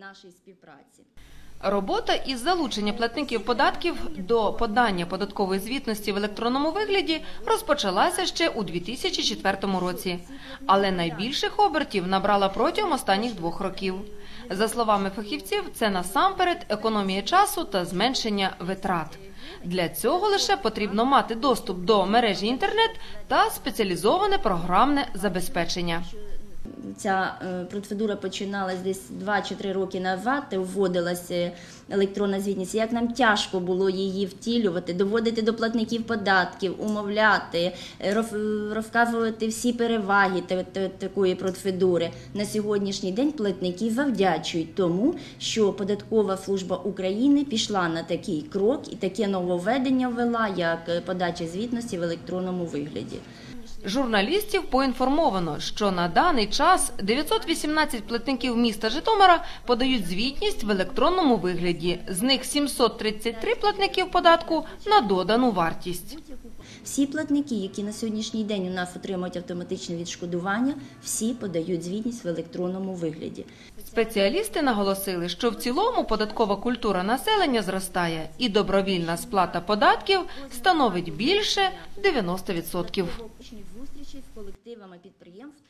нашій співпраці. Робота із залучення платників податків до подання податкової звітності в електронному вигляді розпочалася ще у 2004 році, але найбільших обертів набрала протягом останніх двох років. За словами фахівців, це насамперед економія часу та зменшення витрат. Для цього лише потрібно мати доступ до мережі інтернет та спеціалізоване програмне забезпечення. Ця е, процедура починалась десь 2 чи 3 роки назад, вводилася електронна звітність. Як нам тяжко було її втілювати, доводити до платників податків, умовляти, е, розказувати всі переваги та- та- такої процедури. На сьогоднішній день платники завдячують тому, що Податкова служба України пішла на такий крок і таке нововведення ввела, як е, подача звітності в електронному вигляді. Журналістів поінформовано, що на даний час 918 платників міста Житомира подають звітність в електронному вигляді. З них 733 платників податку на додану вартість. Всі платники, які на сьогоднішній день у нас отримують автоматичне відшкодування, всі подають звітність в електронному вигляді. Спеціалісти наголосили, що в цілому податкова культура населення зростає, і добровільна сплата податків становить більше 90%. Зустрічі з колективами підприємств